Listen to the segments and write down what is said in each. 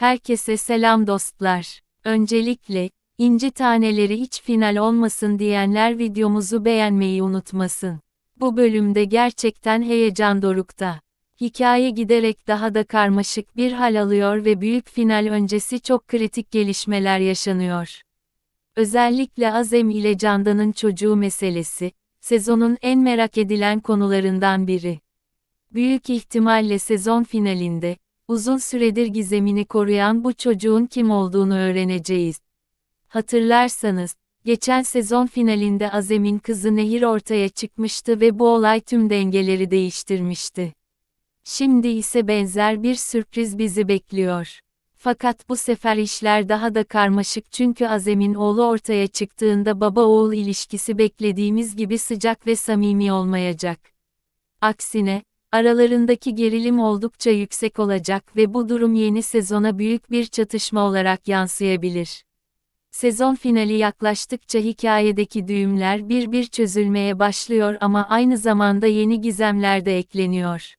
Herkese selam dostlar. Öncelikle, inci taneleri hiç final olmasın diyenler videomuzu beğenmeyi unutmasın. Bu bölümde gerçekten heyecan dorukta. Hikaye giderek daha da karmaşık bir hal alıyor ve büyük final öncesi çok kritik gelişmeler yaşanıyor. Özellikle Azem ile Candan'ın çocuğu meselesi, sezonun en merak edilen konularından biri. Büyük ihtimalle sezon finalinde, uzun süredir gizemini koruyan bu çocuğun kim olduğunu öğreneceğiz. Hatırlarsanız, geçen sezon finalinde Azem'in kızı Nehir ortaya çıkmıştı ve bu olay tüm dengeleri değiştirmişti. Şimdi ise benzer bir sürpriz bizi bekliyor. Fakat bu sefer işler daha da karmaşık çünkü Azem'in oğlu ortaya çıktığında baba-oğul ilişkisi beklediğimiz gibi sıcak ve samimi olmayacak. Aksine, aralarındaki gerilim oldukça yüksek olacak ve bu durum yeni sezona büyük bir çatışma olarak yansıyabilir. Sezon finali yaklaştıkça hikayedeki düğümler bir bir çözülmeye başlıyor ama aynı zamanda yeni gizemler de ekleniyor.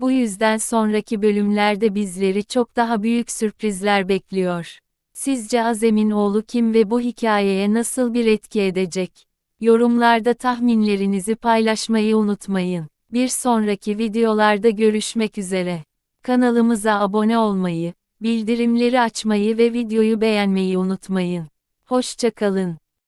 Bu yüzden sonraki bölümlerde bizleri çok daha büyük sürprizler bekliyor. Sizce Azem'in oğlu kim ve bu hikayeye nasıl bir etki edecek? Yorumlarda tahminlerinizi paylaşmayı unutmayın. Bir sonraki videolarda görüşmek üzere. Kanalımıza abone olmayı, bildirimleri açmayı ve videoyu beğenmeyi unutmayın. Hoşça kalın.